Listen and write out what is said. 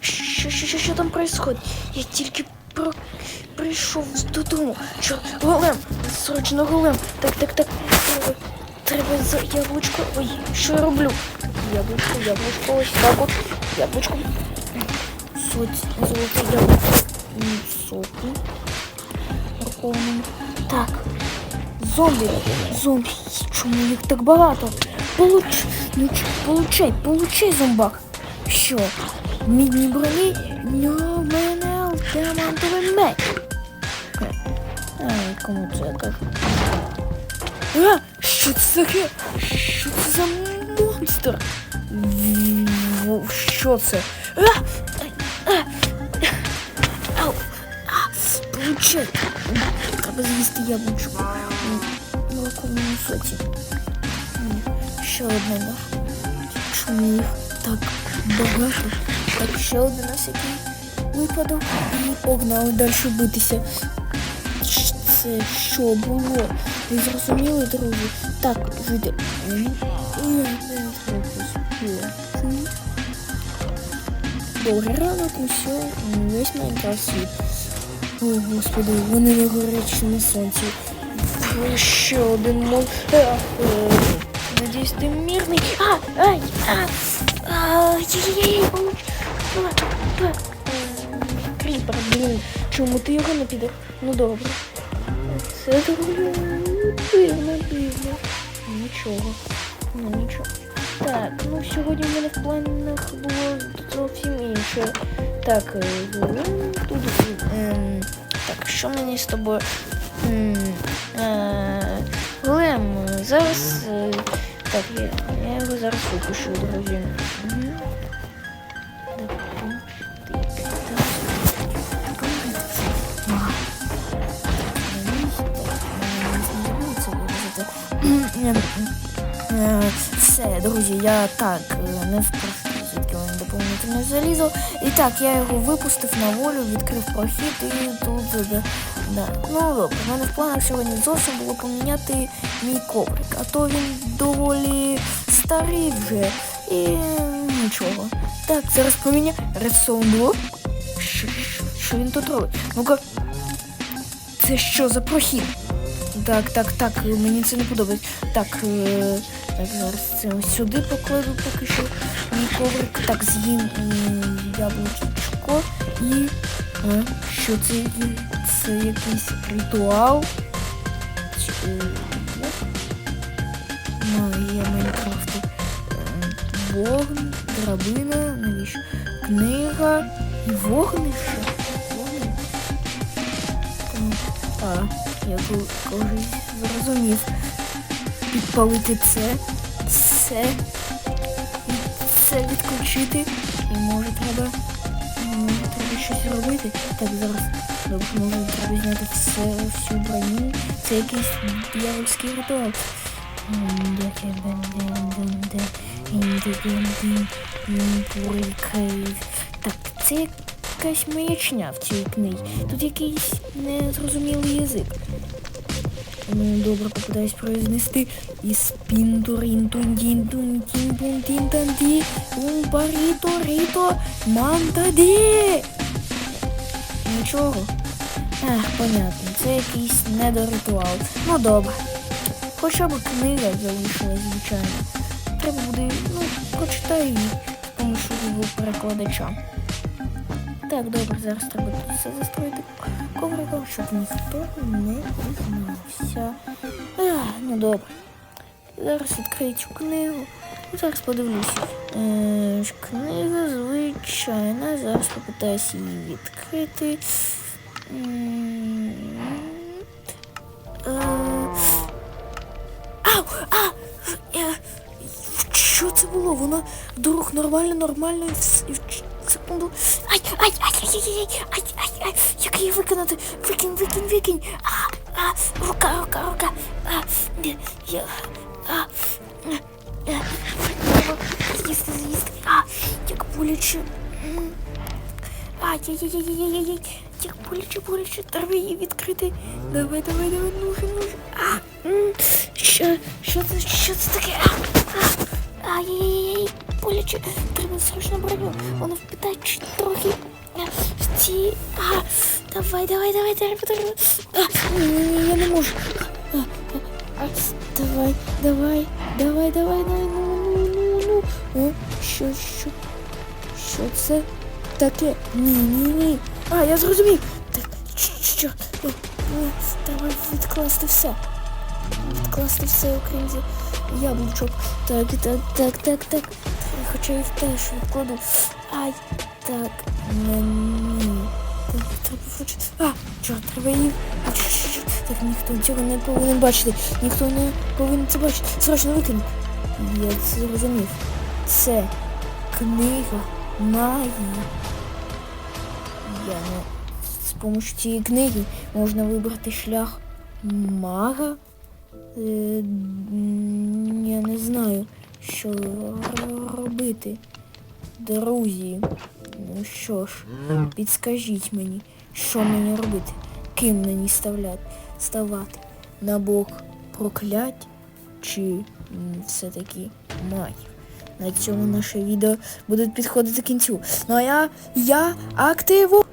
Що, що, що, що там происходит? Я тільки про... прийшов додому. Чорт, голем! Срочно голем! Так, так, так. Треба, за яблучко. Ой, що я роблю? Яблучко, яблучко, ось так от. Яблучко. Суть, золоте яблуко. М, Соку. Так. Зомбі. Зомбі. Чому їх так багато? Получ... Ну, получай, получай, зомбак. Що? Мідні броні? Ну, в мене діамантовий меч. Е, Ай, кому це я? А, що це таке? Що це за монстр? Що це? А! Ай, а! А! Получай! Треба з'їсти яблучко. В молоковому соці. Ще одне нах. Чому їх так багато? Так, ще один на всякий випадок. І погнали далі битися. Це що було? Ви зрозуміли, друзі? Так, не треба. Ранок, усе, весь Майнкрафт світ. О, господи, вони на горячому сонці. Ще один мон. Е, е, Надіюсь, ти мирний. А, ай, а, а, ей-ей-ей, помоч. А, а, е, Кріпер, блін, чому ти його не піде? Ну добре. Це дивно, дивно. Нічого. Ну нічого. Так, ну сьогодні в мене в планах було зовсім інше. Так, е, тут. ем, так, що мені з тобою? Е, Глем, зараз. е, Так, я його зараз випущу, друзі. Все, друзі, я так е, не впрошу, звідки воно доповнительне залізо. І так, я його випустив на волю, відкрив прохід і тут. е, Да. Ну добре, в мене в планах сьогодні зовсім було поміняти мій коврик, а то він доволі старий вже. І е, нічого. Так, зараз поміняю. Що, що, що він тут робить? Ну-ка. Це що за прохід? Так, так, так, мені це не подобається. Так, е, так, зараз це сюди покладу поки що мій коврик. Так, з'їм е, яблучко і. А, що це? Це якийсь ритуал. Чи, е? Магія Майнкрафту. Е, Вогн, драбина, навіщо? Книга і вогнище. Вогнище. А, я колись зрозумів. Підпалити це, це, це відключити. І може треба. Може треба щось робити. Так, зараз. Добре, може треба зняти все, всю броню. Це якийсь дьявольський ритуал. Так, це якась маячня в цій книзі. Тут якийсь незрозумілий язик. Ну, добре попитаюсь произнести. Пінтурінтундінтун тінтантанті умбаріто ріто мантаді. Нічого. Ех, понятно, це якийсь недоритуал. Ну добре. Хоча б книга залишилась, звичайно. Треба буде, ну, прочитаю її з помощью перекладача. Так, добре, зараз треба тут все застроїти ковриком, щоб ніхто не дізнався. Ну добре. Зараз відкрию цю книгу. Зараз подивлюся. Е, книга звичайна. Зараз попитаюся її відкрити. Е, Ау! А! Що це було? Воно вдруг нормально, нормально і секунду. Ай, ай, ай, ай, ай, ай, ай, ай, як її викинути? Викинь, викинь, викинь. А, а, рука, рука, рука. А, я, а, З'їсти, з'їсти. А, як боляче. Ай, яй, яй, яй, яй, яй, яй. Як боляче, боляче, треба її відкрити. Давай, давай, давай, нужен, нужен. А, що, що це, що це таке? А, а, яй, яй, яй, боляче. Треба срочно броню. Вона Давай, давай, давай, давай, давай. А, ні, ні, ні, я не можу. А, а, давай, давай, давай, давай, давай, ну, ну, ну, ну. О, що, що? Що це таке? Ні, ні, ні. А, я зрозумів. Так, що? Треба відкласти все. Відкласти все, окрім зі- яблучок. Так, так, так, так, так. Хоча їх теж відкладу. Ай, так, не, ні. Треба вручити. А, що, треба її. Так, ніхто цього не повинен бачити. Ніхто не повинен це бачити. Срочно викину. Я це зрозумів. Це книга магії. Я не... З помощью цієї книги можна вибрати шлях мага. Е, я не знаю, що робити. Друзі, ну що ж, підскажіть мені, що мені робити, ким мені ставляти, ставати на бок проклять чи все-таки магів. На цьому наше відео буде підходити до кінцю. Ну а я, я активую!